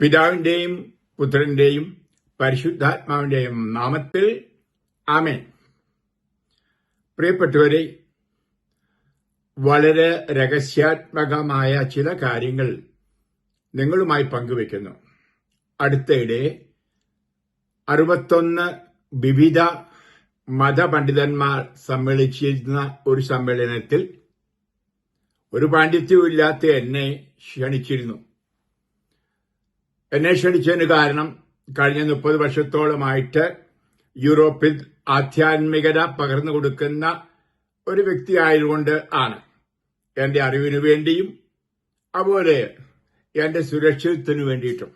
പിതാവിന്റെയും പുത്രന്റെയും പരിശുദ്ധാത്മാവിന്റെയും നാമത്തിൽ ആമേൻ. പ്രിയപ്പെട്ടവരെ വളരെ രഹസ്യാത്മകമായ ചില കാര്യങ്ങൾ നിങ്ങളുമായി പങ്കുവെക്കുന്നു അടുത്തയിടെ അറുപത്തൊന്ന് വിവിധ മതപണ്ഡിതന്മാർ സമ്മേളിച്ചിരുന്ന ഒരു സമ്മേളനത്തിൽ ഒരു പാണ്ഡിത്യവും ഇല്ലാത്ത എന്നെ ക്ഷണിച്ചിരുന്നു. എന്നെ ക്ഷണിച്ചതിന് കാരണം കഴിഞ്ഞ മുപ്പത് വർഷത്തോളമായിട്ട് യൂറോപ്പിൽ ആധ്യാത്മികത പകർന്നു കൊടുക്കുന്ന ഒരു വ്യക്തിയായതുകൊണ്ട് ആണ്. എന്റെ അറിവിനു വേണ്ടിയും അതുപോലെ എന്റെ സുരക്ഷിതത്തിനു വേണ്ടിയിട്ടും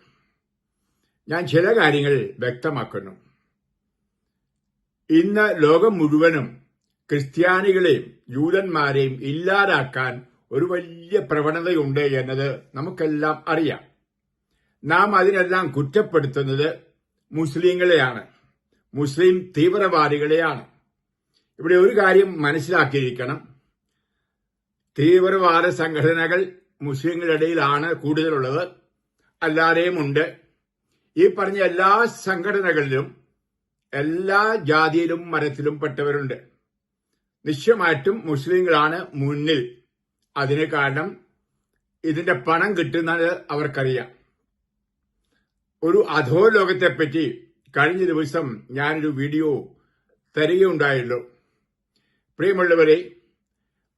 ഞാൻ ചില കാര്യങ്ങൾ വ്യക്തമാക്കുന്നു. ഇന്ന് ലോകം മുഴുവനും ക്രിസ്ത്യാനികളെയും ജൂതന്മാരെയും ഇല്ലാതാക്കാൻ ഒരു വലിയ പ്രവണതയുണ്ട് എന്നത് നമുക്കെല്ലാം അറിയാം. നാം അതിനെല്ലാം കുറ്റപ്പെടുത്തുന്നത് മുസ്ലിങ്ങളെയാണ്. മുസ്ലിം തീവ്രവാദികളെയാണ്. ഇവിടെ ഒരു കാര്യം മനസ്സിലാക്കിയിരിക്കണം. തീവ്രവാദ സംഘടനകൾ മുസ്ലിങ്ങളുടെ ഇടയിലാണ് കൂടുതലുള്ളത്. അല്ലാതെയും ഉണ്ട്. ഈ പറഞ്ഞ എല്ലാ സംഘടനകളിലും എല്ലാ ജാതിയിലും മരത്തിലും പെട്ടവരുണ്ട്. നിശ്ചയമായിട്ടും മുസ്ലിങ്ങളാണ് മുന്നിൽ. അതിന് കാരണം ഇതിന്റെ പണം കിട്ടുന്നത് അവർക്കറിയാം. ഒരു അധോലോകത്തെപ്പറ്റി കഴിഞ്ഞ ദിവസം ഞാനൊരു വീഡിയോ തരികയുണ്ടായല്ലോ പ്രിയമുള്ളവരെ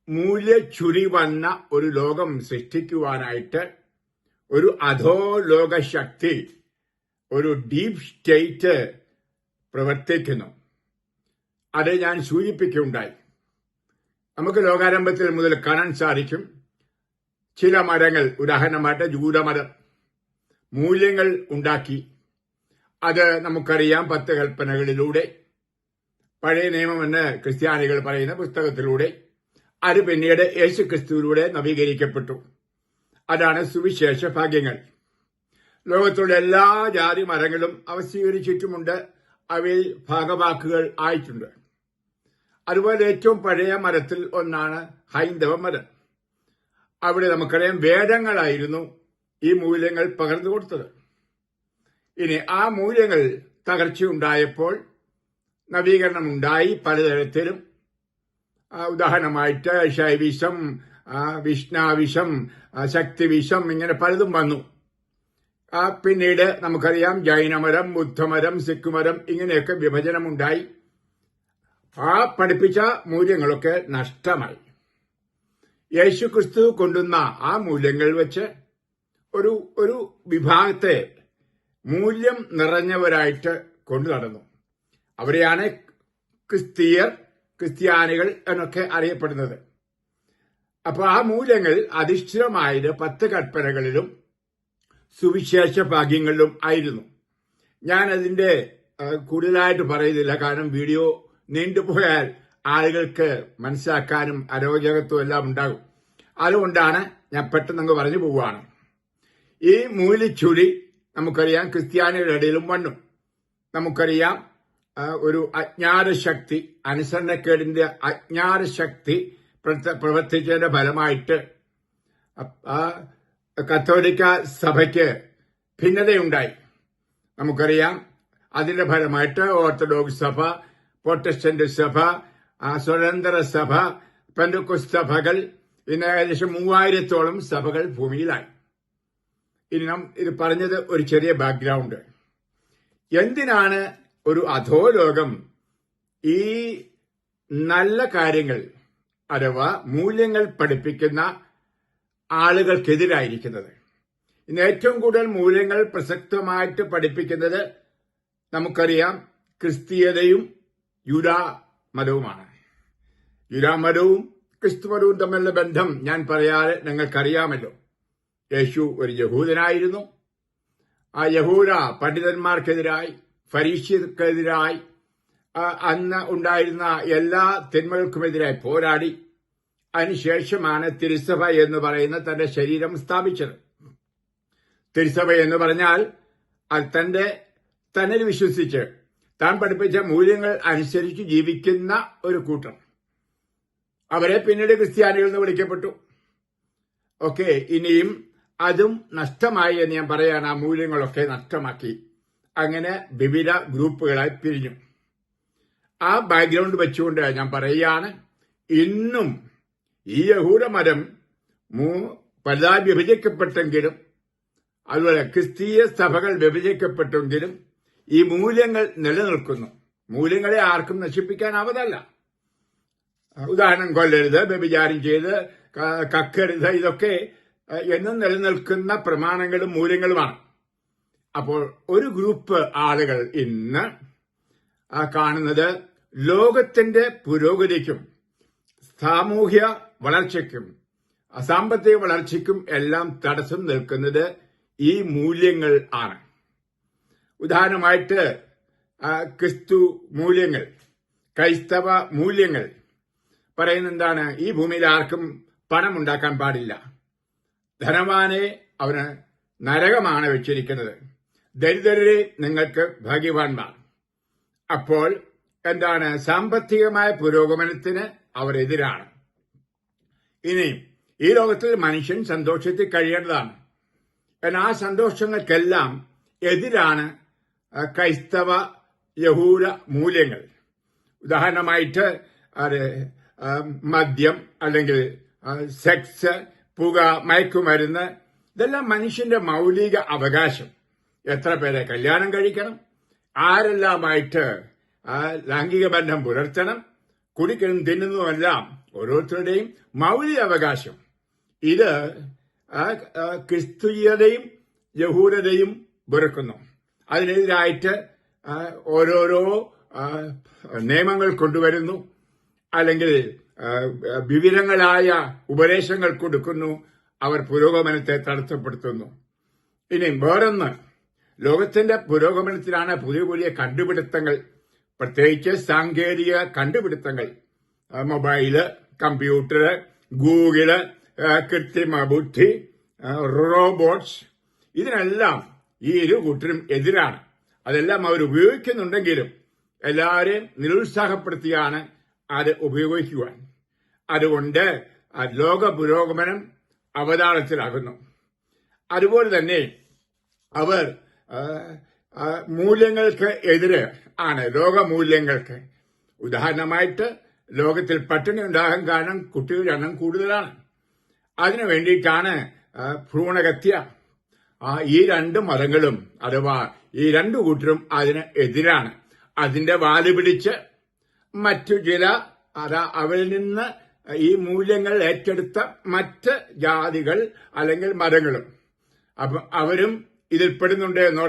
മൂല്യച്ചുരി വന്ന ഒരു ലോകം സൃഷ്ടിക്കുവാനായിട്ട് ഒരു അധോലോക ശക്തി ഒരു ഡീപ് സ്റ്റേറ്റ് പ്രവർത്തിക്കുന്നു. അത് ഞാൻ സൂചിപ്പിക്കുകയുണ്ടായി. നമുക്ക് ലോകാരംഭത്തിൽ മുതൽ കാണാൻ സാധിക്കും. ചില മരങ്ങൾ ഉദാഹരണമായിട്ട് ജൂതമരം മൂല്യങ്ങൾ ഉണ്ടാക്കി. അത് നമുക്കറിയാം പത്ത് കൽപ്പനകളിലൂടെ പഴയ നിയമം എന്ന് ക്രിസ്ത്യാനികൾ പറയുന്ന പുസ്തകത്തിലൂടെ. അത് പിന്നീട് യേശു ക്രിസ്തുവിലൂടെ നവീകരിക്കപ്പെട്ടു. അതാണ് സുവിശേഷ ഭാഗ്യങ്ങൾ. ലോകത്തുള്ള എല്ലാ ജാതി മരങ്ങളും അവ സ്വീകരിച്ചിട്ടുമുണ്ട്. അവയിൽ ഭാഗവാക്കുകൾ ആയിട്ടുണ്ട്. അതുപോലെ ഏറ്റവും പഴയ മരത്തിൽ ഒന്നാണ് ഹൈന്ദവ മരം അവിടെ നമുക്കറിയാം വേദങ്ങളായിരുന്നു ഈ മൂല്യങ്ങൾ പകർന്നു കൊടുത്തത്. ഇനി ആ മൂല്യങ്ങൾ തകർച്ചയുണ്ടായപ്പോൾ നവീകരണം ഉണ്ടായി പലതരത്തിലും. ഉദാഹരണമായിട്ട് ശൈവിഷം വിഷ്ണാവിഷം ശക്തിവിഷം ഇങ്ങനെ പലതും വന്നു. പിന്നീട് നമുക്കറിയാം ജൈനമരം ബുദ്ധമരം സിഖ് മരം ഇങ്ങനെയൊക്കെ വിഭജനമുണ്ടായി. ആ പഠിപ്പിച്ച മൂല്യങ്ങളൊക്കെ നഷ്ടമായി. യേശു ക്രിസ്തു കൊണ്ടുവന്ന ആ മൂല്യങ്ങൾ വെച്ച് ഒരു ഒരു വിഭാഗത്തെ മൂല്യം നിറഞ്ഞവരായിട്ട് കൊണ്ടു നടന്നു. അവരെയാണ് ക്രിസ്തീയർ ക്രിസ്ത്യാനികൾ എന്നൊക്കെ അറിയപ്പെടുന്നത്. അപ്പൊ ആ മൂല്യങ്ങൾ അധിഷ്ഠിതമായത് പത്ത് കൽപ്പനകളിലും സുവിശേഷ ഭാഗ്യങ്ങളിലും ആയിരുന്നു. ഞാൻ അതിന്റെ കൂടുതലായിട്ട് പറയുന്നില്ല. കാരണം വീഡിയോ നീണ്ടുപോയാൽ ആളുകൾക്ക് മനസ്സിലാക്കാനും അരോചകത്വം എല്ലാം ഉണ്ടാകും. അതുകൊണ്ടാണ് ഞാൻ പെട്ടെന്ന് അങ്ങ് പറഞ്ഞു പോവുകയാണ്. ഈ മൂലിച്ചുരി നമുക്കറിയാം ക്രിസ്ത്യാനികളുടെ ഇടയിലും വന്നു. നമുക്കറിയാം ഒരു അജ്ഞാത ശക്തി അനുസരണക്കേടിന്റെ അജ്ഞാത ശക്തി പ്രവർത്ത- പ്രവർത്തിച്ചതിന്റെ ഫലമായിട്ട് കത്തോലിക്ക സഭയ്ക്ക് ഭിന്നതയുണ്ടായി. നമുക്കറിയാം അതിന്റെ ഫലമായിട്ട് ഓർത്തഡോക്സ് സഭ പ്രൊട്ടസ്റ്റന്റ് സഭ സ്വതന്ത്ര സഭ പെന്തക്കുസ് സഭകൾ ഇന്ന് ഏകദേശം മൂവായിരത്തോളം സഭകൾ ഭൂമിയിലായി. ഇനി നാം ഇത് പറഞ്ഞത് ഒരു ചെറിയ ബാക്ക്ഗ്രൗണ്ട് എന്തിനാണ് ഒരു അധോലോകം ഈ നല്ല കാര്യങ്ങൾ അഥവാ മൂല്യങ്ങൾ പഠിപ്പിക്കുന്ന ആളുകൾക്കെതിരായിരിക്കുന്നത്? ഇന്ന് ഏറ്റവും കൂടുതൽ മൂല്യങ്ങൾ പ്രസക്തമായിട്ട് പഠിപ്പിക്കുന്നത് നമുക്കറിയാം ക്രിസ്തീയതയും യുഡാ മതവുമാണ് യുഡാ മതവും ക്രിസ്തു മതവും തമ്മിലുള്ള ബന്ധം ഞാൻ പറയാതെ നിങ്ങൾക്കറിയാമല്ലോ യേശു ഒരു യഹൂദനായിരുന്നു. ആ യഹൂദ പണ്ഡിതന്മാർക്കെതിരായി ഫരീഷ്യക്കെതിരായി അന്ന് ഉണ്ടായിരുന്ന എല്ലാ തിന്മകൾക്കുമെതിരായി പോരാടി. അതിനുശേഷമാണ് തിരുസഭ എന്ന് പറയുന്ന തന്റെ ശരീരം സ്ഥാപിച്ചത്. തിരുസഭ എന്ന് പറഞ്ഞാൽ അത് തന്റെ തന്നിൽ വിശ്വസിച്ച് താൻ പഠിപ്പിച്ച മൂല്യങ്ങൾ അനുസരിച്ച് ജീവിക്കുന്ന ഒരു കൂട്ടം. അവരെ പിന്നീട് ക്രിസ്ത്യാനികൾ എന്ന് വിളിക്കപ്പെട്ടു. ഓക്കെ ഇനിയും അതും നഷ്ടമായി എന്ന് ഞാൻ പറയാണ്. ആ മൂല്യങ്ങളൊക്കെ നഷ്ടമാക്കി. അങ്ങനെ വിവിധ ഗ്രൂപ്പുകളായി പിരിഞ്ഞു. ആ ബാക്ക്ഗ്രൗണ്ട് വെച്ചുകൊണ്ട് ഞാൻ പറയുകയാണ്. ഇന്നും ഈ യഹൂദമരം മൂ പലതായി വിഭജിക്കപ്പെട്ടെങ്കിലും അതുപോലെ ക്രിസ്തീയ സഭകൾ വിഭജിക്കപ്പെട്ടെങ്കിലും ഈ മൂല്യങ്ങൾ നിലനിൽക്കുന്നു. മൂല്യങ്ങളെ ആർക്കും നശിപ്പിക്കാനാവതല്ല. ഉദാഹരണം കൊല്ലരുത് വ്യഭിചാരം ചെയ്ത് കക്കരുത് ഇതൊക്കെ എന്നും നിലനിൽക്കുന്ന പ്രമാണങ്ങളും മൂല്യങ്ങളുമാണ്. അപ്പോൾ ഒരു ഗ്രൂപ്പ് ആളുകൾ ഇന്ന് കാണുന്നത് ലോകത്തിന്റെ പുരോഗതിക്കും സാമൂഹ്യ വളർച്ചയ്ക്കും സാമ്പത്തിക വളർച്ചയ്ക്കും എല്ലാം തടസ്സം നിൽക്കുന്നത് ഈ മൂല്യങ്ങൾ ആണ്. ഉദാഹരണമായിട്ട് ക്രിസ്തു മൂല്യങ്ങൾ ക്രൈസ്തവ മൂല്യങ്ങൾ. പറയുന്ന എന്താണ് ഈ ഭൂമിയിൽ ആർക്കും പണം ഉണ്ടാക്കാൻ പാടില്ല. ധനവാനെ അവന് നരകമാണ് വെച്ചിരിക്കുന്നത്. ദരിദ്രരെ നിങ്ങൾക്ക് ഭാഗ്യവാൻമാർ അപ്പോൾ എന്താണ്? സാമ്പത്തികമായ പുരോഗമനത്തിന് അവർ എതിരാണ്. ഇനി ഈ ലോകത്തിൽ മനുഷ്യൻ സന്തോഷത്തിൽ കഴിയേണ്ടതാണ്. എന്നാൽ ആ സന്തോഷങ്ങൾക്കെല്ലാം എതിരാണ് ക്രൈസ്തവ യഹൂദ മൂല്യങ്ങൾ. ഉദാഹരണമായിട്ട് മദ്യം അല്ലെങ്കിൽ സെക്സ് പുക മയക്കുമരുന്ന് ഇതെല്ലാം മനുഷ്യന്റെ മൗലിക അവകാശം. എത്ര പേരെ കല്യാണം കഴിക്കണം? ആരെല്ലാമായിട്ട് ലൈംഗിക ബന്ധം പുലർത്തണം? കുടിക്കണം തിന്നുന്നതുമെല്ലാം ഓരോരുത്തരുടെയും മൗലിക അവകാശം. ഇത് ക്രിസ്തുയതയും യഹൂദതയും വെറുക്കുന്നു. അതിനെതിരായിട്ട് ഓരോരോ നിയമങ്ങൾ കൊണ്ടുവരുന്നു. അല്ലെങ്കിൽ വിവിധങ്ങളായ ഉപദേശങ്ങൾ കൊടുക്കുന്നു. അവർ പുരോഗമനത്തെ തടസ്സപ്പെടുത്തുന്നു. ഇനി വേറൊന്ന്. ലോകത്തിന്റെ പുരോഗമനത്തിലാണ് പുതിയ പുതിയ കണ്ടുപിടുത്തങ്ങൾ. പ്രത്യേകിച്ച് സാങ്കേതിക കണ്ടുപിടുത്തങ്ങൾ. മൊബൈൽ കമ്പ്യൂട്ടർ ഗൂഗിൾ കൃത്രിമ ബുദ്ധി റോബോട്ട്സ്. ഇതിനെല്ലാം ഈ ഇരു കൂട്ടരും എതിരാണ്. അതെല്ലാം അവർ ഉപയോഗിക്കുന്നുണ്ടെങ്കിലും എല്ലാവരെയും നിരുത്സാഹപ്പെടുത്തിയാണ് അത് ഉപയോഗിക്കുവാൻ. അതുകൊണ്ട് ലോക പുരോഗമനം അവതാളത്തിലാകുന്നു. അതുപോലെ തന്നെ അവർ മൂല്യങ്ങൾക്ക് എതിര് ആണ് ലോകമൂല്യങ്ങൾക്ക് ഉദാഹരണമായിട്ട് ലോകത്തിൽ പട്ടിണി ഉണ്ടാകാൻ കാരണം കുട്ടികളുടെ എണ്ണം കൂടുതലാണ്. അതിനു വേണ്ടിയിട്ടാണ് ഭ്രൂണഹത്യ. ഈ രണ്ട് മതങ്ങളും അഥവാ ഈ രണ്ടു കൂട്ടരും അതിന് എതിരാണ്. അതിന്റെ വാൽ പിടിച്ച് മറ്റു ചില അതാ അവരിൽ നിന്ന് ഈ മൂല്യങ്ങൾ ഏറ്റെടുത്ത മറ്റ് ജാതികൾ അല്ലെങ്കിൽ മതങ്ങളും. അപ്പം അവരും ഇതിൽപ്പെടുന്നുണ്ട് എന്ന്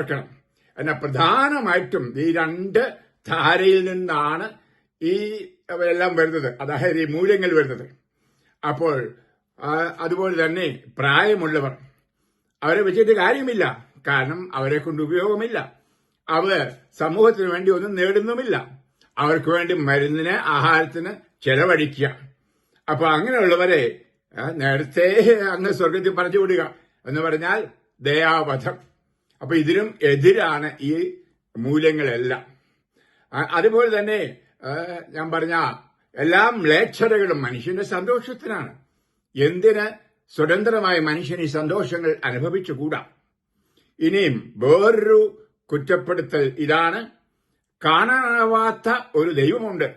എന്നാൽ പ്രധാനമായിട്ടും ഈ രണ്ട് ധാരയിൽ നിന്നാണ് ഈ എല്ലാം വരുന്നത്. അതായത് ഈ മൂല്യങ്ങൾ വരുന്നത്. അപ്പോൾ അതുപോലെ തന്നെ പ്രായമുള്ളവർ. അവരെ വെച്ചിട്ട് കാര്യമില്ല. കാരണം അവരെ കൊണ്ട് ഉപയോഗമില്ല. അവർ സമൂഹത്തിന് വേണ്ടി ഒന്നും നേടുന്നുമില്ല. അവർക്ക് വേണ്ടി മരുന്നിന് ആഹാരത്തിന് ചെലവഴിക്കുക. അപ്പൊ അങ്ങനെയുള്ളവരെ നേരത്തെ അങ്ങ് സ്വർഗത്തിൽ പറഞ്ഞു വിടുക എന്ന് പറഞ്ഞാൽ ദയാവധം. അപ്പൊ ഇതിനും എതിരാണ് ഈ മൂല്യങ്ങളെല്ലാം. അതുപോലെ തന്നെ ഞാൻ പറഞ്ഞ എല്ലാ മ്ലേച്ഛതകളും മനുഷ്യന്റെ സന്തോഷത്തിനാണ്. എന്തിന് സ്വതന്ത്രമായ മനുഷ്യൻ ഈ സന്തോഷങ്ങൾ അനുഭവിച്ചുകൂടാ? ഇനിയും വേറൊരു കുറ്റപ്പെടുത്തൽ ഇതാണ്. കാണാനാവാത്ത ഒരു ദൈവമുണ്ട്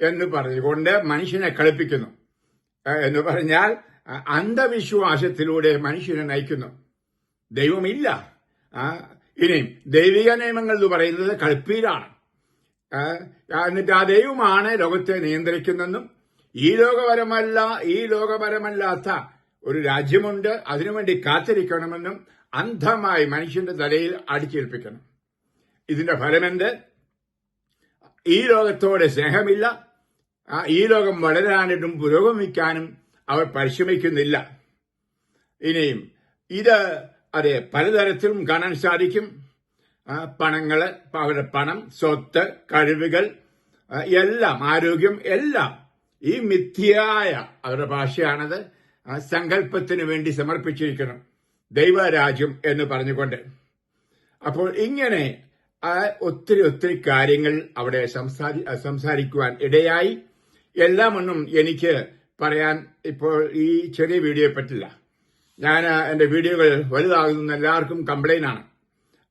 എന്ന് പറഞ്ഞുകൊണ്ട് മനുഷ്യനെ കളിപ്പിക്കുന്നു. എന്ന് പറഞ്ഞാൽ അന്ധവിശ്വാസത്തിലൂടെ മനുഷ്യനെ നയിക്കുന്നു. ദൈവമില്ല. ഇനിയും ദൈവിക നിയമങ്ങൾ എന്ന് പറയുന്നത് കൽപ്പീരാണ് എന്നിട്ട് ആ ദൈവമാണ് ലോകത്തെ നിയന്ത്രിക്കുന്നതെന്നും ഈ ലോകപരമല്ല ഈ ലോകപരമല്ലാത്ത ഒരു രാജ്യമുണ്ട് അതിനുവേണ്ടി കാത്തിരിക്കണമെന്നും അന്ധമായി മനുഷ്യന്റെ തലയിൽ അടിച്ചേൽപ്പിക്കണം. ഇതിന്റെ ഫലമെന്ത്? ഈ ലോകത്തോടെ സ്നേഹമില്ല. ഈ ലോകം വളരാനും പുരോഗമിക്കാനും അവർ പരിശ്രമിക്കുന്നില്ല. ഇനിയും ഇത് അതെ പലതരത്തിലും കാണാൻ സാധിക്കും. പണങ്ങൾ അവരുടെ പണം സ്വത്ത് കഴിവുകൾ എല്ലാം ആരോഗ്യം എല്ലാം ഈ മിഥ്യയായ അവരുടെ ഭാഷയാണത് സങ്കല്പത്തിന് വേണ്ടി സമർപ്പിച്ചിരിക്കണം ദൈവരാജ്യം എന്ന് പറഞ്ഞുകൊണ്ട്. അപ്പോൾ ഇങ്ങനെ ഒത്തിരി ഒത്തിരി കാര്യങ്ങൾ അവിടെ സംസാരി സംസാരിക്കുവാൻ ഇടയായി. എല്ലാം ഒന്നും എനിക്ക് പറയാൻ ഇപ്പോൾ ഈ ചെറിയ വീഡിയോയെ പറ്റില്ല. ഞാൻ എന്റെ വീഡിയോകൾ വലുതാകുന്ന എല്ലാവർക്കും കംപ്ലൈന്റ് ആണ്.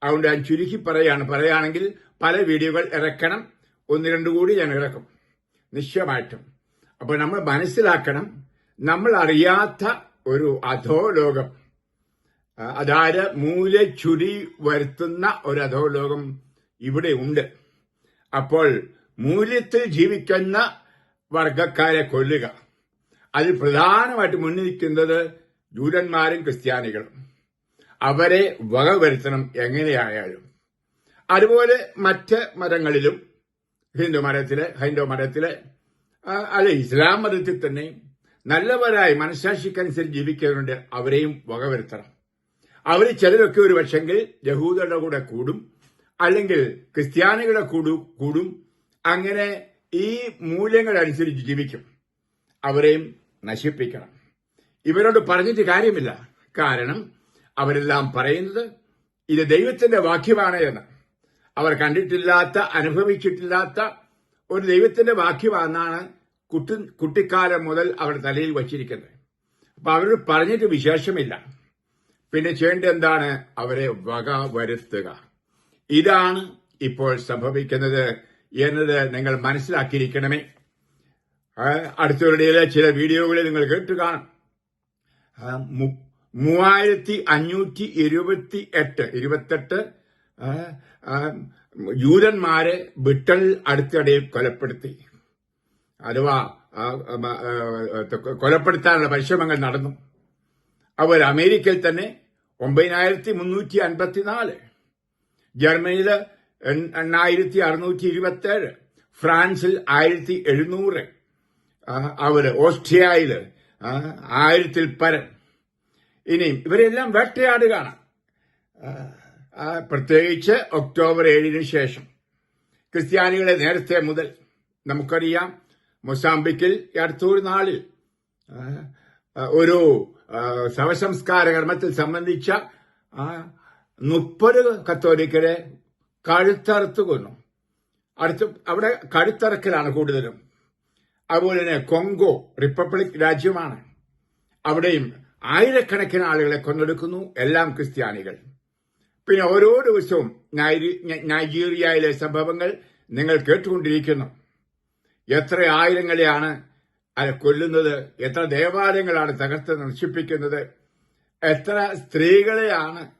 അതുകൊണ്ട് ഞാൻ ചുരുക്കി പറയാണ്. പറയുകയാണെങ്കിൽ പല വീഡിയോകൾ ഇറക്കണം ഒന്ന് രണ്ടു കൂടി ഞാൻ ഇറക്കും. നിശ്ചയമായിട്ടും. അപ്പോൾ നമ്മൾ മനസ്സിലാക്കണം നമ്മൾ അറിയാത്ത ഒരു അധോലോകം അതായത് ചുരി വരുത്തുന്ന ഒരു അധോലോകം ഇവിടെ ഉണ്ട്. അപ്പോൾ മൂല്യത്തിൽ ജീവിക്കുന്ന വർഗക്കാരെ കൊല്ലുക. അതിൽ പ്രധാനമായിട്ട് മുന്നിരിക്കുന്നത് ജൂതന്മാരും ക്രിസ്ത്യാനികളും. അവരെ വക വരുത്തണം എങ്ങനെയായാലും. അതുപോലെ മറ്റ് മതങ്ങളിലും ഹിന്ദു മതത്തിലെ ഹൈന്ദവ മതത്തിലെ അല്ലെ ഇസ്ലാം മതത്തിൽ തന്നെ നല്ലവരായി മനസാക്ഷിക്കനുസരിച്ച് ജീവിക്കുന്നവരുണ്ട്. അവരെയും വക വരുത്തണം അവർ ചിലരൊക്കെ ഒരു പക്ഷെങ്കിൽ യഹൂദരുടെ കൂടെ കൂടും. അല്ലെങ്കിൽ ക്രിസ്ത്യാനികളുടെ കൂടും. അങ്ങനെ ഈ മൂല്യങ്ങൾ അനുസരിച്ച് ജീവിക്കും. അവരെയും നശിപ്പിക്കണം. ഇവരോട് പറഞ്ഞിട്ട് കാര്യമില്ല. കാരണം അവരെല്ലാം പറയുന്നത് ഇത് ദൈവത്തിന്റെ വാക്യമാണ് എന്ന്. അവർ കണ്ടിട്ടില്ലാത്ത അനുഭവിച്ചിട്ടില്ലാത്ത ഒരു ദൈവത്തിന്റെ വാക്യമാണെന്നാണ് കുട്ടി കുട്ടിക്കാലം മുതൽ അവർ തലയിൽ വച്ചിരിക്കുന്നത്. അപ്പൊ അവരോട് പറഞ്ഞിട്ട് വിശേഷമില്ല. പിന്നെ ചെയ്യേണ്ടത് എന്താണ്? അവരെ വക വരുത്തുക ഇതാണ് ഇപ്പോൾ സംഭവിക്കുന്നത്. എന്നത് നിങ്ങൾ മനസ്സിലാക്കിയിരിക്കണമേ. അടുത്തവരുടെ ചില വീഡിയോകളിൽ നിങ്ങൾ കേട്ട് കാണും. മൂവായിരത്തി അഞ്ഞൂറ്റി ഇരുപത്തി എട്ട് ഇരുപത്തെട്ട് ജൂതന്മാരെ ബ്രിട്ടൻ അടുത്തിടെ കൊലപ്പെടുത്തി. അഥവാ കൊലപ്പെടുത്താനുള്ള പരിശ്രമങ്ങൾ നടന്നു. അവർ അമേരിക്കയിൽ തന്നെ ഒമ്പതിനായിരത്തി മുന്നൂറ്റി അൻപത്തിനാല് ജർമ്മനിയിൽ എണ്ണായിരത്തി അറുന്നൂറ്റി ഇരുപത്തേഴ് ഫ്രാൻസിൽ ആയിരത്തി എഴുന്നൂറ് അവർ ഓസ്ട്രിയയിൽ ആയിരത്തിൽ പരം. ഇനിയും ഇവരെല്ലാം വേട്ടയാടുകയാണ് പ്രത്യേകിച്ച് ഒക്ടോബർ ഏഴിന് ശേഷം. ക്രിസ്ത്യാനികളെ നേരത്തെ മുതൽ നമുക്കറിയാം മൊസാംബിക്കിൽ അടുത്തൊരു നാളിൽ ഒരു ശവസംസ്കാര കർമ്മത്തിൽ സംബന്ധിച്ച മുപ്പത് കത്തോലിക്കരെ കഴുത്തറുത്ത് കൊന്നു. അടുത്ത് അവിടെ കഴുത്തറക്കലാണ് കൂടുതലും. അതുപോലെ തന്നെ കൊങ്കോ റിപ്പബ്ലിക് രാജ്യമാണ്. അവിടെയും ആയിരക്കണക്കിന് ആളുകളെ കൊന്നെടുക്കുന്നു എല്ലാം ക്രിസ്ത്യാനികൾ. പിന്നെ ഓരോ ദിവസവും നൈജീരിയയിലെ സംഭവങ്ങൾ നിങ്ങൾ കേട്ടുകൊണ്ടിരിക്കുന്നു. എത്ര ആയിരങ്ങളെയാണ് അത് കൊല്ലുന്നത് എത്ര ദേവാലയങ്ങളാണ് തകർത്ത് നശിപ്പിക്കുന്നത് എത്ര സ്ത്രീകളെയാണ്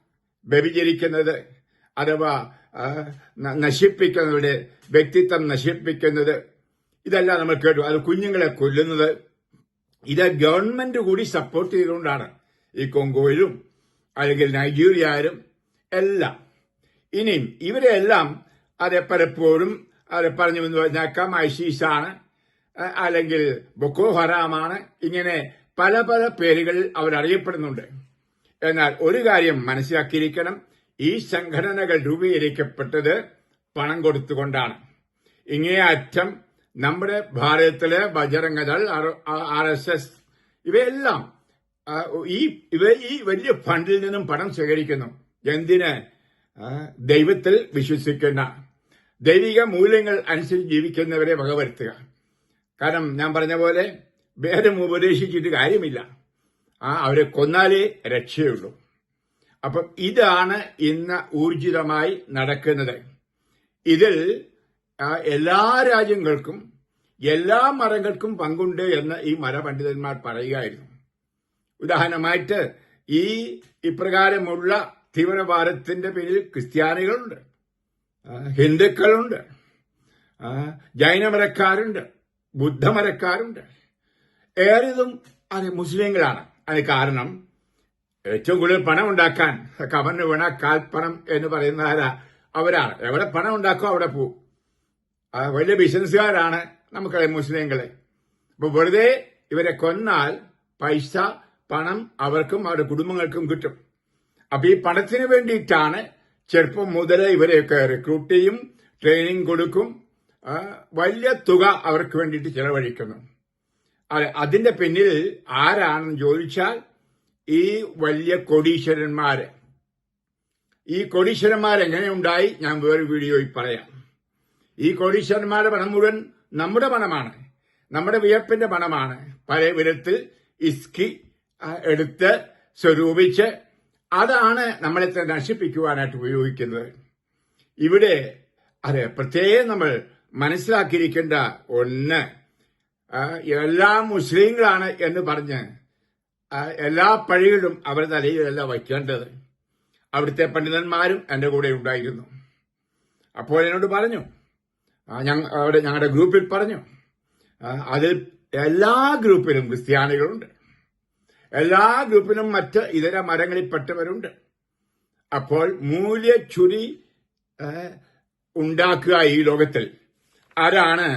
വ്യഭിചരിക്കുന്നത് അഥവാ നശിപ്പിക്കുന്നവരുടെ വ്യക്തിത്വം നശിപ്പിക്കുന്നത് ഇതെല്ലാം നമ്മൾ കേട്ടു. അത് കുഞ്ഞുങ്ങളെ കൊല്ലുന്നത്. ഇത് ഗവൺമെന്റ് കൂടി സപ്പോർട്ട് ചെയ്തുകൊണ്ടാണ്. ഈ കൊങ്കോയിലും അല്ലെങ്കിൽ നൈജീരിയയിലും എല്ലാം. ഇനിയും ഇവരെല്ലാം അത് പലപ്പോഴും അത് പറഞ്ഞു എന്ന് പറഞ്ഞാൽ കമൈഷീസാണ് അല്ലെങ്കിൽ ബൊക്കോ ഹറാമാണ്. ഇങ്ങനെ പല പല പേരുകളിൽ അവരറിയപ്പെടുന്നുണ്ട്. എന്നാൽ ഒരു കാര്യം മനസ്സിലാക്കിയിരിക്കണം. ഈ സംഘടനകൾ രൂപീകരിക്കപ്പെട്ടത് പണം കൊടുത്തുകൊണ്ടാണ്. ഇങ്ങേ അറ്റം നമ്മുടെ ഭാരതത്തിലെ ബജറംഗദൾ ആർ എസ് എസ് ഇവയെല്ലാം ഈ ഇവ ഈ വലിയ ഫണ്ടിൽ നിന്നും പണം ശേഖരിക്കുന്നു. എന്തിന്? ദൈവത്തിൽ വിശ്വസിക്കുന്ന ദൈവിക മൂല്യങ്ങൾ അനുസരിച്ച് ജീവിക്കുന്നവരെ വകവരുത്തുക. കാരണം ഞാൻ പറഞ്ഞ പോലെ ഭേദം ഉപദേശിച്ചിട്ട് കാര്യമില്ല. ആ അവരെ കൊന്നാലേ രക്ഷയുള്ളൂ. അപ്പം ഇതാണ് ഇന്ന് ഊർജിതമായി നടക്കുന്നത്. ഇതിൽ എല്ലാ രാജ്യങ്ങൾക്കും എല്ലാ മരങ്ങൾക്കും പങ്കുണ്ട് എന്ന് ഈ മരപണ്ഡിതന്മാർ പറയുകയായിരുന്നു. ഉദാഹരണമായിട്ട് ഈ ഇപ്രകാരമുള്ള തീവ്രവാദത്തിന്റെ പേരിൽ ക്രിസ്ത്യാനികളുണ്ട് ഹിന്ദുക്കളുണ്ട് ജൈനമരക്കാരുണ്ട് ബുദ്ധമരക്കാരുണ്ട് ഏറിയതും അത് മുസ്ലിങ്ങളാണ്. അതിന് കാരണം ഏറ്റവും കൂടുതൽ പണം ഉണ്ടാക്കാൻ കവറിന് വേണ കാൽപ്പണം എന്ന് പറയുന്ന ആരാ? അവരാണ്. എവിടെ പണം ഉണ്ടാക്കും അവിടെ പോവും. വലിയ ബിസിനസ്സുകാരാണ് നമുക്ക് മുസ്ലിങ്ങളെ. അപ്പൊ വെറുതെ ഇവരെ കൊന്നാൽ പൈസ പണം അവർക്കും അവരുടെ കുടുംബങ്ങൾക്കും കിട്ടും. അപ്പൊ ഈ പണത്തിന് വേണ്ടിയിട്ടാണ് ചെറുപ്പം മുതലേ ഇവരെയൊക്കെ റിക്രൂട്ട് ചെയ്യും ട്രെയിനിങ് കൊടുക്കും വലിയ തുക അവർക്ക് വേണ്ടിയിട്ട് ചെലവഴിക്കുന്നു. അതെ അതിന്റെ പിന്നിൽ ആരാണെന്ന് ചോദിച്ചാൽ ഈ വലിയ കൊടീശ്വരന്മാര്. ഈ കൊടീശ്വരന്മാരെങ്ങനെ ഉണ്ടായി ഞാൻ വേറെ വീഡിയോയിൽ പറയാം. ഈ കോടീശ്വരന്മാരുടെ പണം മുഴുവൻ നമ്മുടെ പണമാണ്. നമ്മുടെ വിയപ്പിന്റെ പണമാണ്. പല വിധത്തിൽ ഇസ്കി എടുത്ത് സ്വരൂപിച്ച് അതാണ് നമ്മളെ നശിപ്പിക്കുവാനായിട്ട് ഉപയോഗിക്കുന്നത്. ഇവിടെ അതെ പ്രത്യേകം നമ്മൾ മനസ്സിലാക്കിയിരിക്കേണ്ട ഒന്ന് എല്ലാ മുസ്ലിങ്ങളാണ് എന്ന് പറഞ്ഞ് എല്ലാ പഴികളും അവരുടെ തലയിലല്ല വയ്ക്കേണ്ടത് അവിടുത്തെ പണ്ഡിതന്മാരും എന്റെ കൂടെ ഉണ്ടായിരുന്നു. അപ്പോൾ എന്നോട് പറഞ്ഞു ഞങ്ങ അവിടെ ഞങ്ങളുടെ ഗ്രൂപ്പിൽ പറഞ്ഞു അതിൽ എല്ലാ ഗ്രൂപ്പിലും ക്രിസ്ത്യാനികളുണ്ട്. എല്ലാ ഗ്രൂപ്പിലും മറ്റ് ഇതര മരങ്ങളിൽപ്പെട്ടവരുണ്ട് അപ്പോൾ മൂല്യച്ചുരി ചുരി ഉണ്ടാക്കുക ഈ ലോകത്തിൽ. ആരാണ്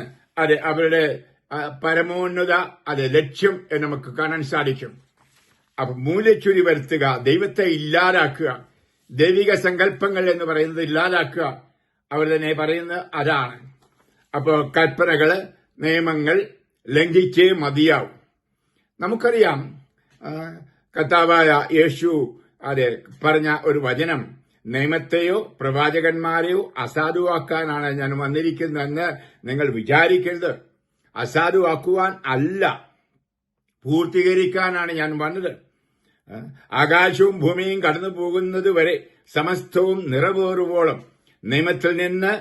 അത് അവരുടെ പരമോന്നത അത് ലക്ഷ്യം എന്ന് നമുക്ക് കാണാൻ സാധിക്കും. അപ്പൊ മൂല്യച്ചുരി വരുത്തുക ദൈവത്തെ ഇല്ലാതാക്കുക ദൈവിക സങ്കല്പങ്ങൾ എന്ന് പറയുന്നത് ഇല്ലാതാക്കുക അവർ തന്നെ പറയുന്നത് അതാണ്. അപ്പോൾ കൽപ്പനകൾ നിയമങ്ങൾ ലംഘിച്ചേ മതിയാവും. നമുക്കറിയാം കത്താവായ യേശു അതെ പറഞ്ഞ ഒരു വചനം നിയമത്തെയോ പ്രവാചകന്മാരെയോ അസാധുവാക്കാനാണ് ഞാൻ വന്നിരിക്കുന്നതെന്ന് നിങ്ങൾ വിചാരിക്കരുത്. അസാധുവാക്കുവാൻ അല്ല. പൂർത്തീകരിക്കാനാണ് ഞാൻ വന്നത്. ആകാശവും ഭൂമിയും കടന്നു പോകുന്നത് വരെ സമസ്തവും നിറവേറുവോളം നിയമത്തിൽ നിന്ന്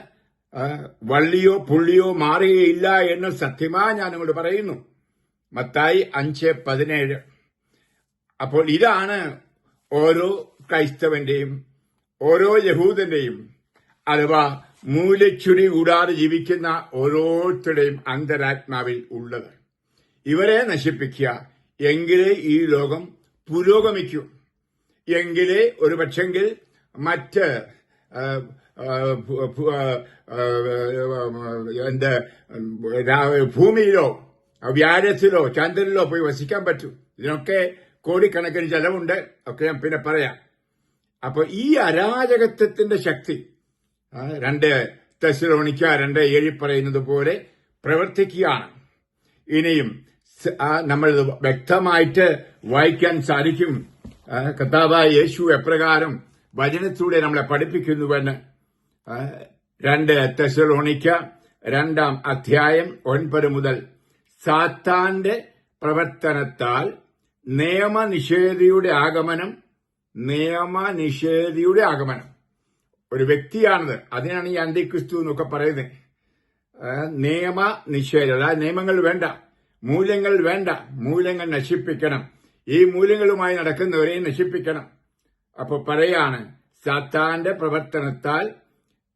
വള്ളിയോ പുള്ളിയോ മാറുകയില്ല എന്ന് സത്യമാ ഞാൻ ഇങ്ങോട്ട് പറയുന്നു. മത്തായി അഞ്ച് പതിനേഴ്. അപ്പോൾ ഇതാണ് ഓരോ ക്രൈസ്തവന്റെയും ഓരോ യഹൂദന്റെയും അഥവാ മൂലച്ചുരി കൂടാതെ ജീവിക്കുന്ന ഓരോരുത്തരുടെയും അന്തരാത്മാവിൽ ഉള്ളത്. ഇവരെ നശിപ്പിക്കുക. എങ്കിലേ ഈ ലോകം പുരോഗമിക്കൂ. എങ്കിലേ ഒരു പക്ഷെങ്കിൽ മറ്റ് എന്താ ഭൂമിയിലോ വ്യാഴത്തിലോ ചന്ദ്രനിലോ പോയി വസിക്കാൻ പറ്റൂ. ഇതിനൊക്കെ കോടിക്കണക്കിന് ചെലവുണ്ട്. ഒക്കെ ഞാൻ പിന്നെ പറയാം. അപ്പൊ ഈ അരാജകത്വത്തിന്റെ ശക്തി രണ്ട് തെസിലോണിക്ക രണ്ട് ഏഴി പറയുന്നത് പോലെ പ്രവർത്തിക്കുകയാണ്. ഇനിയും നമ്മൾ വ്യക്തമായിട്ട് വായിക്കാൻ സാധിക്കും. കർത്താവ് യേശു എപ്രകാരം വചനത്തിലൂടെ നമ്മളെ പഠിപ്പിക്കുന്നുവെന്ന് രണ്ട് തെസലോണിക്ക രണ്ടാം അധ്യായം ഒൻപത് മുതൽ സാത്താന്റെ പ്രവർത്തനത്താൽ നിയമനിഷേധിയുടെ ആഗമനം നിയമനിഷേധിയുടെ ആഗമനം. ഒരു വ്യക്തിയാണത് അതിനാണ് ഈ അന്തിക്രിസ്തു എന്നൊക്കെ പറയുന്നത്. നിയമ അതായത് നിയമങ്ങൾ വേണ്ട. മൂല്യങ്ങൾ വേണ്ട. മൂല്യങ്ങൾ നശിപ്പിക്കണം. ഈ മൂല്യങ്ങളുമായി നടക്കുന്നവരെ നശിപ്പിക്കണം. അപ്പൊ പറയാണ് സാത്താന്റെ പ്രവർത്തനത്താൽ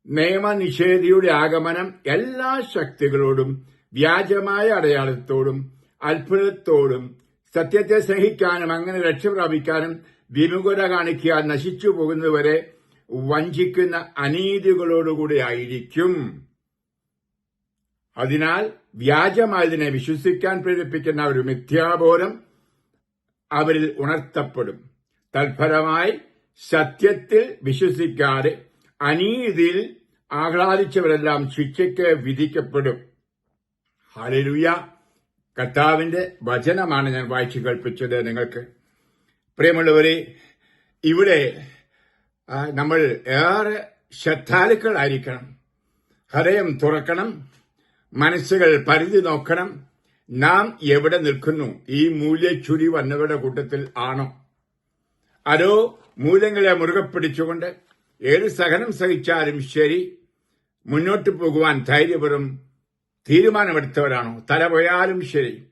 നിയമനിഷേധിയുടെ ആഗമനം എല്ലാ ശക്തികളോടും വ്യാജമായ അടയാളത്തോടും അത്ഭുതത്തോടും സത്യത്തെ സഹിക്കാനും അങ്ങനെ രക്ഷ പ്രാപിക്കാനും വിമുഖത കാണിക്കുക നശിച്ചു പോകുന്നവരെ വഞ്ചിക്കുന്ന അനീതികളോടുകൂടി ആയിരിക്കും. അതിനാൽ വ്യാജമായതിനെ വിശ്വസിക്കാൻ പ്രേരിപ്പിക്കുന്ന ഒരു മിഥ്യാബോധം അവരിൽ ഉണർത്തപ്പെടും. തൽഫലമായി സത്യത്തിൽ വിശ്വസിക്കാതെ അനീതിയിൽ ആഹ്ലാദിച്ചവരെല്ലാം ശിക്ഷയ്ക്ക് വിധിക്കപ്പെടും. ഹലരുയ കർത്താവിന്റെ വചനമാണ് ഞാൻ വായിച്ചു കേൾപ്പിച്ചത് നിങ്ങൾക്ക്. പ്രിയമുള്ളവരെ ഇവിടെ നമ്മൾ ഏറെ ശ്രദ്ധാലുക്കളായിരിക്കണം. ഹൃദയം തുറക്കണം. മനസ്സുകൾ പരിധി നോക്കണം. നാം എവിടെ നിൽക്കുന്നു? ഈ മൂല്യച്ചുരി വന്നവരുടെ കൂട്ടത്തിൽ ആണോ? അതോ മൂല്യങ്ങളെ മുറുകെ പിടിച്ചുകൊണ്ട് ഏത് സഹനം സഹിച്ചാലും ശരി മുന്നോട്ട് പോകുവാൻ ധൈര്യപരം തീരുമാനമെടുത്തവരാണോ? തല പോയാലും ശരി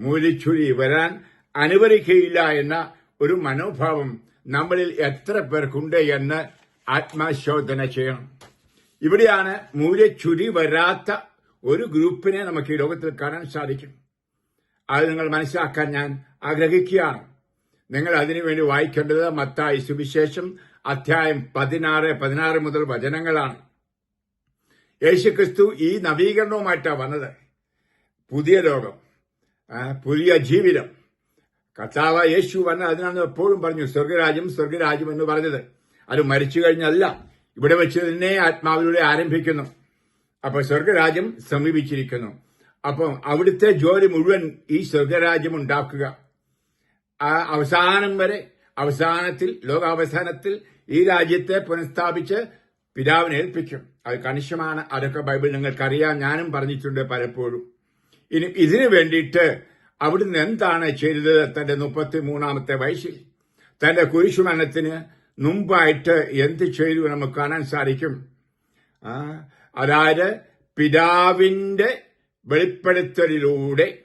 മൂല്യച്ചുരി വരാൻ അനുവദിക്കയില്ല എന്ന ഒരു മനോഭാവം നമ്മളിൽ എത്ര പേർക്കുണ്ട് എന്ന് ആത്മശോധന ചെയ്യണം. ഇവിടെയാണ് മൂല്യച്ചുരി വരാത്ത ഒരു ഗ്രൂപ്പിനെ നമുക്ക് ഈ ലോകത്തിൽ കാണാൻ സാധിക്കും. അത് നിങ്ങൾ മനസ്സിലാക്കാൻ ഞാൻ ആഗ്രഹിക്കുകയാണ്. നിങ്ങൾ അതിനുവേണ്ടി വായിക്കേണ്ടത് മത്തായി സുവിശേഷം അധ്യായം പതിനാറ് പതിനാറ് മുതൽ വചനങ്ങളാണ്. യേശുക്രിസ്തു ഈ നവീകരണവുമായിട്ടാണ് വന്നത്. പുതിയ ലോകം പുതിയ ജീവിതം. കർത്താവ് യേശു വന്ന അതിനാണ് എപ്പോഴും പറഞ്ഞു സ്വർഗരാജ്യം സ്വർഗരാജ്യം എന്ന് പറഞ്ഞത്. അത് മരിച്ചു കഴിഞ്ഞല്ല ഇവിടെ വെച്ച് തന്നെ ആത്മാവിലൂടെ ആരംഭിക്കുന്നു. അപ്പൊ സ്വർഗരാജ്യം സമീപിച്ചിരിക്കുന്നു. അപ്പം അവിടുത്തെ ജോലി മുഴുവൻ ഈ സ്വർഗരാജ്യം ഉണ്ടാക്കുക. ആ അവസാനം വരെ അവസാനത്തിൽ ലോകാവസാനത്തിൽ ഈ രാജ്യത്തെ പുനഃസ്ഥാപിച്ച് പിതാവിനെ ഏൽപ്പിക്കും. അത് കണിശമാണ്. അതൊക്കെ ബൈബിൾ നിങ്ങൾക്കറിയാം. ഞാനും പറഞ്ഞിട്ടുണ്ട് പലപ്പോഴും. ഇനി ഇതിനു വേണ്ടിയിട്ട് അവിടുന്ന് എന്താണ് ചെയ്തത്? തന്റെ മുപ്പത്തി മൂന്നാമത്തെ വയസ്സിൽ. തന്റെ കുരിശുമരണത്തിന് മുമ്പായിട്ട് എന്ത് ചെയ്തു? നമുക്ക് കാണാൻ സാധിക്കും. ആ, അതായത് പിതാവിന്റെ വെളിപ്പെടുത്തലിലൂടെ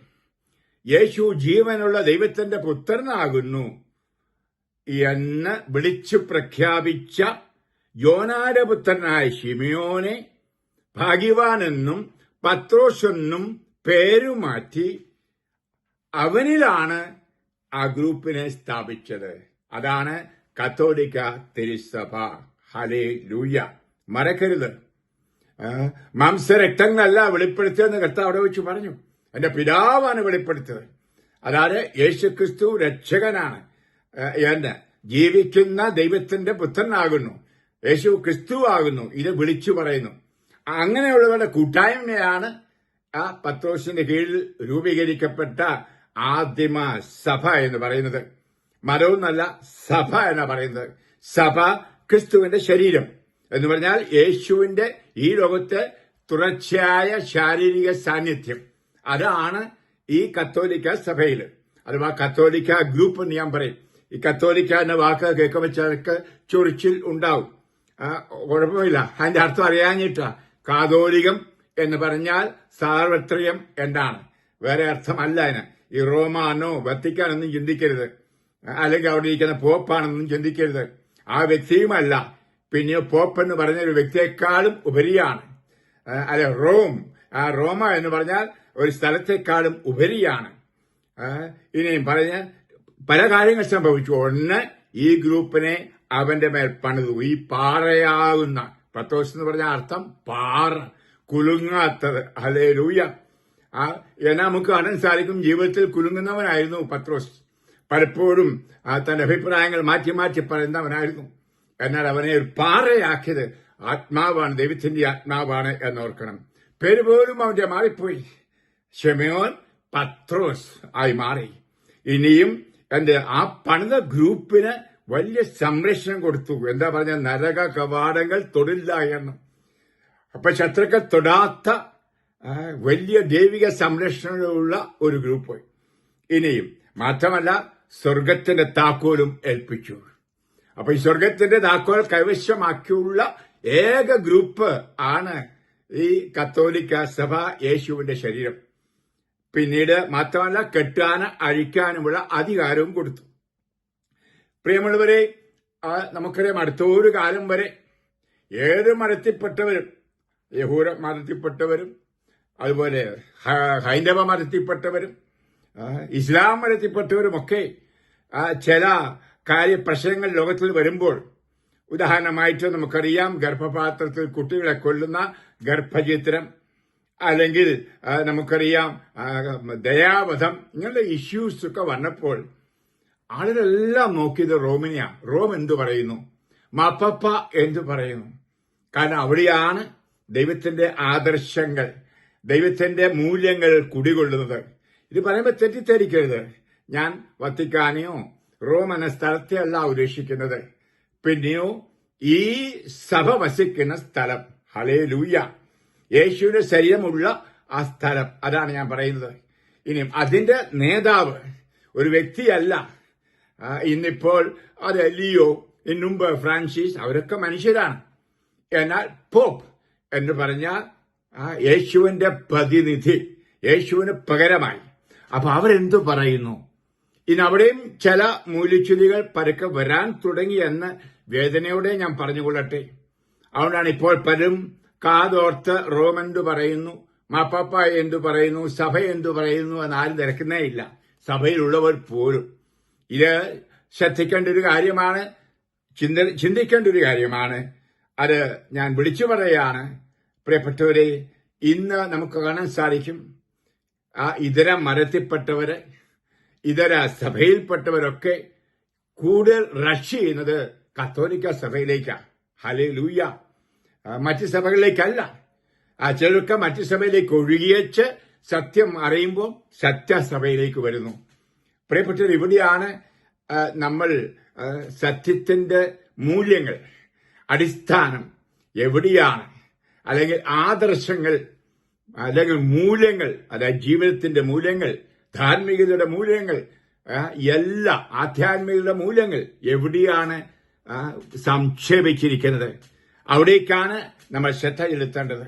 യേശു ജീവനുള്ള ദൈവത്തിന്റെ പുത്രനാകുന്നു എന്ന് വിളിച്ചു പ്രഖ്യാപിച്ച യോനാര പുത്രനായ ഷിമിയോനെ ഭാഗ്യവാനെന്നും പത്രോഷെന്നും പേരുമാറ്റി അവനിലാണ് ആ ഗ്രൂപ്പിനെ സ്ഥാപിച്ചത്. അതാണ് കത്തോലിക്ക തിരുസഭ. ഹലേ ലൂയ മറക്കരുത്. മാംസരക്തങ്ങളല്ല വെളിപ്പെടുത്തിയെന്ന് കർത്താവ് അവിടെ വെച്ച് പറഞ്ഞു. എന്റെ പിതാവാണ് വെളിപ്പെടുത്തിയത്. അതായത് യേശു ക്രിസ്തു രക്ഷകനാണ് എന്ന് ജീവിക്കുന്ന ദൈവത്തിന്റെ പുത്രനാകുന്നു. യേശു ക്രിസ്തു ആകുന്നു. ഇത് വിളിച്ചു പറയുന്നു. അങ്ങനെയുള്ളവരുടെ കൂട്ടായ്മയാണ് ആ പത്രോസിന്റെ കീഴിൽ രൂപീകരിക്കപ്പെട്ട ആദിമ സഭ എന്ന് പറയുന്നത്. മരവുന്നല്ല സഭ എന്നാ പറയുന്നത്. സഭ ക്രിസ്തുവിന്റെ ശരീരം എന്ന് പറഞ്ഞാൽ യേശുവിന്റെ ഈ ലോകത്തെ തുടർച്ചയായ ശാരീരിക സാന്നിധ്യം. അതാണ് ഈ കത്തോലിക്ക സഭയിൽ അഥവാ കത്തോലിക്ക ഗ്രൂപ്പ് എന്ന് ഞാൻ പറയും. ഈ കത്തോലിക്ക എന്ന വാക്ക് കേൾക്കുമ്പോൾ ചിലർക്ക് ചൊറിച്ചിൽ ഉണ്ടാവും. കുഴപ്പമില്ല. അതിന്റെ അർത്ഥം അറിയാഞ്ഞിട്ടാ കാതോലികം എന്ന് പറഞ്ഞാൽ സാർവത്രികം എന്നാണ്. വേറെ അർത്ഥമല്ല അതിന്. ഈ റോമാനോ വത്തിക്കാനൊന്നും ചിന്തിക്കരുത്. അല്ലെങ്കിൽ അവിടെ ഇരിക്കുന്ന പോപ്പാണെന്നും ചിന്തിക്കരുത്. ആ വ്യക്തിയുമല്ല പിന്നെ പോപ്പ് എന്ന് പറഞ്ഞ ഒരു വ്യക്തിയെക്കാളും ഉപരിയാണ്. അല്ല റോം. ആ റോമ എന്ന് പറഞ്ഞാൽ ഒരു സ്ഥലത്തെക്കാളും ഉപരിയാണ്. ഇനിയും പറഞ്ഞ പല കാര്യങ്ങൾ സംഭവിച്ചു. ഒന്ന് ഈ ഗ്രൂപ്പിനെ അവന്റെ മേൽ പണിതു. ഈ പാറയാകുന്ന പത്തോസ് എന്ന് പറഞ്ഞ അർത്ഥം പാറ കുലുങ്ങാത്തത്. അല്ലേ ലൂയ ആ എന്നാ നമുക്ക് കാണാൻ സാധിക്കും ജീവിതത്തിൽ കുലുങ്ങുന്നവനായിരുന്നു പത്രോസ്. പലപ്പോഴും തന്റെ അഭിപ്രായങ്ങൾ മാറ്റി മാറ്റി പറയുന്നവനായിരുന്നു. എന്നാൽ അവനെ ഒരു പാറയാക്കിയത് ആത്മാവാണ് ദൈവത്തിന്റെ ആത്മാവാണ് എന്നോർക്കണം. പേര് പോലും അവന്റെ മാറിപ്പോയി. ഷെമയോൻ പത്രോസ് ആയി മാറി. ഇനിയും എന്റെ ആ പണിത ഗ്രൂപ്പിന് വലിയ സംരക്ഷണം കൊടുത്തു. എന്താ പറഞ്ഞ? നരക കവാടങ്ങൾ തൊടില്ല എന്ന്. അപ്പൊ ശത്രുക്കൾ തൊടാത്ത വലിയ ദൈവിക സംരക്ഷണമുള്ള ഒരു ഗ്രൂപ്പ് ഇനിയും മാത്രമല്ല സ്വർഗത്തിന്റെ താക്കോലും ഏൽപ്പിച്ചു. അപ്പൊ ഈ സ്വർഗത്തിന്റെ താക്കോൽ കൈവശമാക്കിയുള്ള ഏക ഗ്രൂപ്പ് ആണ് ഈ കത്തോലിക്ക സഭ യേശുവിന്റെ ശരീരം. പിന്നീട് മാത്രമല്ല കെട്ടാന് അഴിക്കാനുമുള്ള അധികാരവും കൊടുത്തു. പ്രിയമുള്ളവരെ നമുക്കറിയാം അടുത്തൊരു കാലം വരെ ഏത് മതത്തിൽപ്പെട്ടവരും യഹൂര മതത്തിൽപ്പെട്ടവരും അതുപോലെ ഹൈന്ദവ മതത്തിൽപ്പെട്ടവരും ഇസ്ലാം മതത്തിൽപ്പെട്ടവരുമൊക്കെ ചില കാര്യ പ്രശ്നങ്ങൾ ലോകത്തിൽ വരുമ്പോൾ ഉദാഹരണമായിട്ട് നമുക്കറിയാം ഗർഭപാത്രത്തിൽ കുട്ടികളെ കൊല്ലുന്ന ഗർഭചിത്രം അല്ലെങ്കിൽ നമുക്കറിയാം ദയാവധം ഇങ്ങനെയുള്ള ഇഷ്യൂസ് ഒക്കെ വന്നപ്പോൾ ആളുകളെല്ലാം നോക്കിയത് റോമിനിയ. റോം എന്തു പറയുന്നു? മാപ്പപ്പ എന്തു പറയുന്നു? കാരണം അവിടെയാണ് ദൈവത്തിന്റെ ആദർശങ്ങൾ ദൈവത്തിന്റെ മൂല്യങ്ങൾ കുടികൊള്ളുന്നത്. ഇത് പറയുമ്പോൾ തെറ്റിദ്ധരിക്കരുത്. ഞാൻ വത്തിക്കാനെയോ റോം സ്ഥലത്തെ അല്ല ഉദ്ദേശിക്കുന്നത്. പിന്നെയോ ഈ സഭ വസിക്കുന്ന സ്ഥലം. ഹലേ ലൂയ യേശുവിന്റെ ശരീരമുള്ള ആ സ്ഥലം. അതാണ് ഞാൻ പറയുന്നത്. ഇനിയും അതിന്റെ നേതാവ് ഒരു വ്യക്തിയല്ല. ഇന്നിപ്പോൾ അത് ലിയോ ഇന്നുമ്പ് ഫ്രാൻസിസ് അവരൊക്കെ മനുഷ്യരാണ്. എന്നാൽ പോപ്പ് എന്ന് പറഞ്ഞാൽ യേശുവിന്റെ പ്രതിനിധി. യേശുവിന് പകരമായി. അപ്പൊ അവരെന്തു പറയുന്നു? ഇനി അവിടെയും ചില മൂല്യച്യുതികൾ പരക്കെ വരാൻ തുടങ്ങി എന്ന് വേദനയോടെ ഞാൻ പറഞ്ഞുകൊള്ളട്ടെ. അതുകൊണ്ടാണ് ഇപ്പോൾ പലരും കാതോർത്ത് റോം എന്തു പറയുന്നു മാപ്പാപ്പ എന്തു പറയുന്നു സഭ എന്തു പറയുന്നു എന്ന് ആരും തിരക്കുന്നേ ഇല്ല. സഭയിലുള്ളവർ പോലും. ഇത് ശ്രദ്ധിക്കേണ്ട ഒരു കാര്യമാണ് ചിന്ത ചിന്തിക്കേണ്ട ഒരു കാര്യമാണ്. അത് ഞാൻ വിളിച്ചു പറയുകയാണ്. പ്രിയപ്പെട്ടവരെ ഇന്ന് നമുക്ക് കാണാൻ സാധിക്കും ആ ഇതര മരത്തിൽപ്പെട്ടവര് ഇതര സഭയിൽപ്പെട്ടവരൊക്കെ കൂടുതൽ റഷ് ചെയ്യുന്നത് കത്തോലിക്ക സഭയിലേക്കാണ് ഹലേ ലൂയ മറ്റ് സഭകളിലേക്കല്ല. ചിലർക്ക് മറ്റ് സഭയിലേക്ക് ഒഴുകിയച്ച് സത്യം അറിയുമ്പോൾ സത്യസഭയിലേക്ക് വരുന്നു. പ്രിയപ്പെട്ടവർ ഇവിടെയാണ് നമ്മൾ സത്യത്തിന്റെ മൂല്യങ്ങൾ. അടിസ്ഥാനം എവിടെയാണ്? അല്ലെങ്കിൽ ആദർശങ്ങൾ അല്ലെങ്കിൽ മൂല്യങ്ങൾ അതായത് ജീവിതത്തിന്റെ മൂല്യങ്ങൾ ധാർമ്മികതയുടെ മൂല്യങ്ങൾ എല്ലാ ആധ്യാത്മികതയുടെ മൂല്യങ്ങൾ എവിടെയാണ് സംക്ഷേപിച്ചിരിക്കുന്നത്? അവിടേക്കാണ് നമ്മൾ ശ്രദ്ധ ചെലുത്തേണ്ടത്.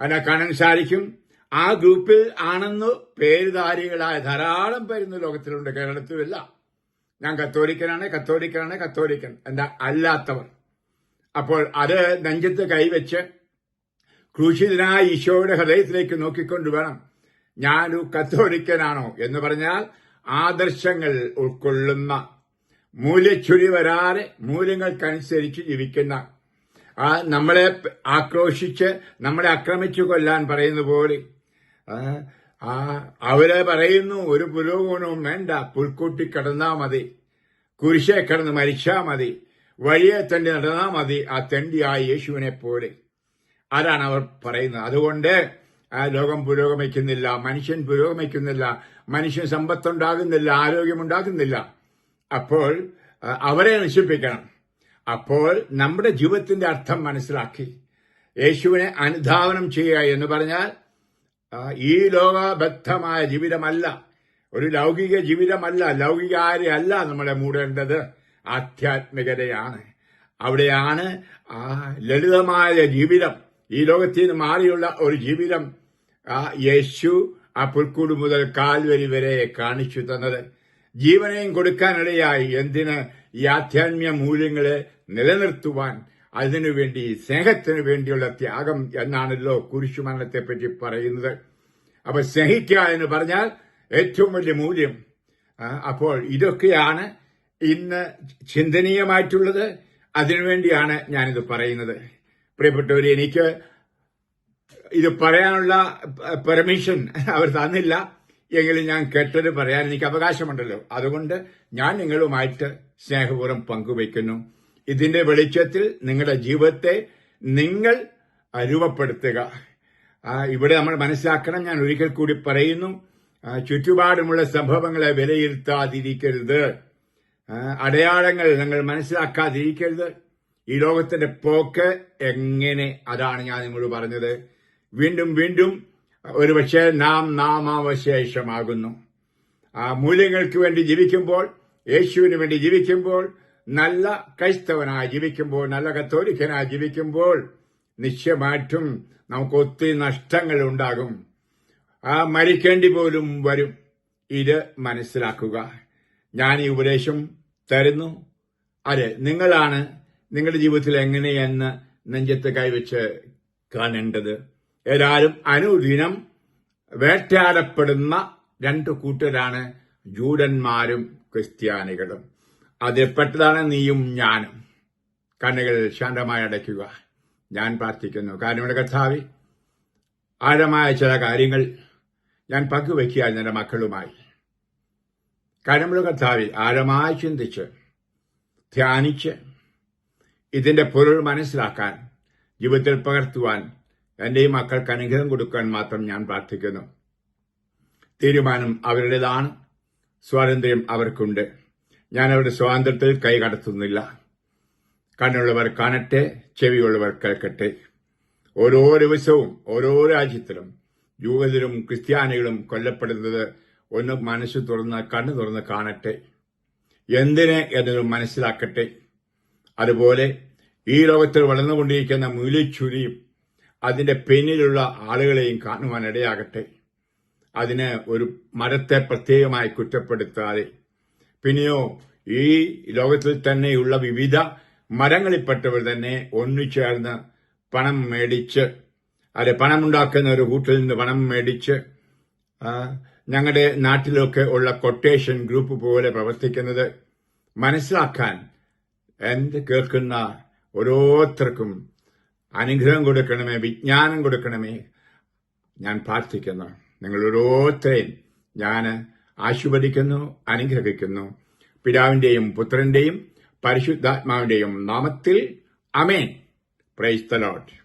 അതിനെ കാണാൻ സാധിക്കും. ആ ഗ്രൂപ്പിൽ ആണെന്ന് പേരുധാരികളായ ധാരാളം പേരുന്ന ലോകത്തിലുണ്ട്. കേരളത്തിലുമില്ല. ഞാൻ കത്തോലിക്കനാണ് കത്തോലിക്കനാണ് കത്തോലിക്കൻ. എന്താ? അല്ലാത്തവർ. അപ്പോൾ അത് നെഞ്ചത്ത് കൈവച്ച് ക്രൂശിതനായ ഈശോയുടെ ഹൃദയത്തിലേക്ക് നോക്കിക്കൊണ്ട് വേണം ഞാനൊരു കത്തോലിക്കനാണോ എന്ന് പറഞ്ഞാൽ ആദർശങ്ങൾ ഉൾക്കൊള്ളുന്ന മൂല്യച്ചുരി വരാതെ മൂല്യങ്ങൾക്കനുസരിച്ച് ജീവിക്കുന്ന നമ്മളെ ആക്രോശിച്ച് നമ്മളെ ആക്രമിച്ചു കൊല്ലാൻ പറയുന്ന പോലെ അവരെ പറയുന്നു ഒരു പുരോഗമനവും വേണ്ട പുൽക്കൂട്ടി കിടന്നാ മതി കുരിശെ കിടന്ന് മരിച്ചാ മതി വഴിയെ തണ്ടി നടന്നാ മതി ആ തെണ്ടിയായ യേശുവിനെ പോലെ. അതാണ് അവർ പറയുന്നത്. അതുകൊണ്ട് ലോകം പുരോഗമിക്കുന്നില്ല മനുഷ്യൻ പുരോഗമിക്കുന്നില്ല മനുഷ്യൻ സമ്പത്തുണ്ടാകുന്നില്ല ആരോഗ്യമുണ്ടാകുന്നില്ല. അപ്പോൾ അവരെ നശിപ്പിക്കണം. അപ്പോൾ നമ്മുടെ ജീവിതത്തിന്റെ അർത്ഥം മനസ്സിലാക്കി. യേശുവിനെ അനുധാവനം ചെയ്യുക എന്ന് പറഞ്ഞാൽ ഈ ലോകബദ്ധമായ ജീവിതമല്ല ഒരു ലൗകിക ജീവിതമല്ല ലൗകിക ആരെയല്ല നമ്മളെ മൂടേണ്ടത്. ആധ്യാത്മികതയാണ്. അവിടെയാണ് ആ ലളിതമായ ജീവിതം ഈ ലോകത്തിൽ നിന്ന് മാറിയുള്ള ഒരു ജീവിതം യേശു ആ പുൽക്കൂട് മുതൽ കാൽവരി വരെ കാണിച്ചു തന്നത്. ജീവനെയും കൊടുക്കാനിടയായി എന്തിന് ഈ ആധ്യാത്മിക മൂല്യങ്ങളെ നിലനിർത്തുവാൻ അതിനുവേണ്ടി സ്നേഹത്തിന് വേണ്ടിയുള്ള ത്യാഗം എന്നാണല്ലോ കുരിശു മരണത്തെപ്പറ്റി പറയുന്നത്. അപ്പൊ സ്നേഹിക്കുക എന്ന് പറഞ്ഞാൽ ഏറ്റവും വലിയ മൂല്യം. അപ്പോൾ ഇതൊക്കെയാണ് ഇന്ന് ചിന്തനീയമായിട്ടുള്ളത്. അതിനുവേണ്ടിയാണ് ഞാനിത് പറയുന്നത്. പ്രിയപ്പെട്ടവർ എനിക്ക് ഇത് പറയാനുള്ള പെർമിഷൻ അവർ തന്നില്ല. എങ്കിലും ഞാൻ കേട്ടത് പറയാൻ എനിക്ക് അവകാശമുണ്ടല്ലോ. അതുകൊണ്ട് ഞാൻ നിങ്ങളുമായിട്ട് സ്നേഹപൂർവം പങ്കുവയ്ക്കുന്നു. ഇതിന്റെ വെളിച്ചത്തിൽ നിങ്ങളുടെ ജീവിതത്തെ നിങ്ങൾ രൂപപ്പെടുത്തുക. ഇവിടെ നമ്മൾ മനസ്സിലാക്കണം. ഞാൻ ഒരിക്കൽ കൂടി പറയുന്നു ചുറ്റുപാടുമുള്ള സംഭവങ്ങളെ വിലയിരുത്താതിരിക്കരുത്. അടയാളങ്ങൾ നിങ്ങൾ മനസ്സിലാക്കാതിരിക്കരുത്. ഈ ലോകത്തിന്റെ പോക്ക് എങ്ങനെ? അതാണ് ഞാൻ നിങ്ങളോട് പറഞ്ഞത്. വീണ്ടും വീണ്ടും ഒരുപക്ഷെ നാം നാമാവശേഷമാകുന്നു. ആ മൂല്യങ്ങൾക്ക് വേണ്ടി ജീവിക്കുമ്പോൾ യേശുവിന് വേണ്ടി ജീവിക്കുമ്പോൾ നല്ല ക്രൈസ്തവനായി ജീവിക്കുമ്പോൾ നല്ല കത്തോലിക്കനായി ജീവിക്കുമ്പോൾ നിശ്ചയമായിട്ടും നമുക്ക് ഒത്തിരി നഷ്ടങ്ങൾ ഉണ്ടാകും. ആ മരിക്കേണ്ടി പോലും വരും. ഇത് മനസ്സിലാക്കുക. ഞാൻ ഈ ഉപദേശം തരുന്നു. അതെ നിങ്ങളാണ് നിങ്ങളുടെ ജീവിതത്തിൽ എങ്ങനെയെന്ന് നെഞ്ചത്ത് കൈവച്ച് കാണേണ്ടത്. ഏതായാലും അനുദിനം വേട്ടയാടപ്പെടുന്ന രണ്ട് കൂട്ടരാണ് ജൂഡന്മാരും ക്രിസ്ത്യാനികളും. അതിൽപ്പെട്ടതാണ് നീയും ഞാനും. കണ്ണുകൾ ശാന്തമായി അടയ്ക്കുക. ഞാൻ പ്രാർത്ഥിക്കുന്നു. കാരണം ഇവിടെ കർത്താവി ആഴമായ ചില കാര്യങ്ങൾ ഞാൻ പങ്കുവയ്ക്കുക എന്റെ മക്കളുമായി. കാര്യമുള്ള കർത്താവി ആഴമായി ചിന്തിച്ച് ധ്യാനിച്ച് ഇതിന്റെ പൊരുൾ മനസ്സിലാക്കാൻ ജീവിതത്തിൽ പകർത്തുവാൻ എന്റെ ഈ മക്കൾക്ക് അനുഗ്രഹം കൊടുക്കാൻ മാത്രം ഞാൻ പ്രാർത്ഥിക്കുന്നു. തീരുമാനം അവരുടേതാണ്. സ്വാതന്ത്ര്യം അവർക്കുണ്ട്. ഞാൻ അവരുടെ സ്വാതന്ത്ര്യത്തിൽ കൈ കടത്തുന്നില്ല. കണ്ണുള്ളവർ കാണട്ടെ ചെവിയുള്ളവർ കേൾക്കട്ടെ. ഓരോ ദിവസവും ഓരോ രാജ്യത്തിലും യുവതരും ക്രിസ്ത്യാനികളും കൊല്ലപ്പെടുന്നത് ഒന്ന് മനസ്സ് തുറന്ന് കണ്ണു തുറന്ന് കാണട്ടെ. എന്തിനെ എന്നൊരു മനസ്സിലാക്കട്ടെ. അതുപോലെ ഈ ലോകത്തിൽ വളർന്നുകൊണ്ടിരിക്കുന്ന മൂല്യച്ചുരിയും അതിന്റെ പിന്നിലുള്ള ആളുകളെയും കാണുവാൻ ഇടയാകട്ടെ. അതിന് ഒരു മരത്തെ പ്രത്യേകമായി കുറ്റപ്പെടുത്താതെ. പിന്നെയോ ഈ ലോകത്തിൽ തന്നെയുള്ള വിവിധ മരങ്ങളിൽപ്പെട്ടവർ തന്നെ ഒന്നിച്ചേർന്ന് പണം മേടിച്ച് അല്ലെ പണമുണ്ടാക്കുന്ന ഒരു കൂട്ടിൽ നിന്ന് പണം മേടിച്ച് ഞങ്ങളുടെ നാട്ടിലൊക്കെ ഉള്ള കൊട്ടേഷൻ ഗ്രൂപ്പ് പോലെ പ്രവർത്തിക്കുന്നത് മനസ്സിലാക്കാൻ എന്ത് കേൾക്കുന്ന ഓരോരുത്തർക്കും അനുഗ്രഹം കൊടുക്കണമേ വിജ്ഞാനം കൊടുക്കണമേ. ഞാൻ പ്രാർത്ഥിക്കുന്നു നിങ്ങൾ ഓരോരുത്തരെയും ഞാൻ ആശീർവദിക്കുന്നു അനുഗ്രഹിക്കുന്നു. പിതാവിന്റെയും പുത്രന്റെയും പരിശുദ്ധാത്മാവിന്റെയും നാമത്തിൽ അമേൻ പ്രൈസ് ദ ലോർഡ്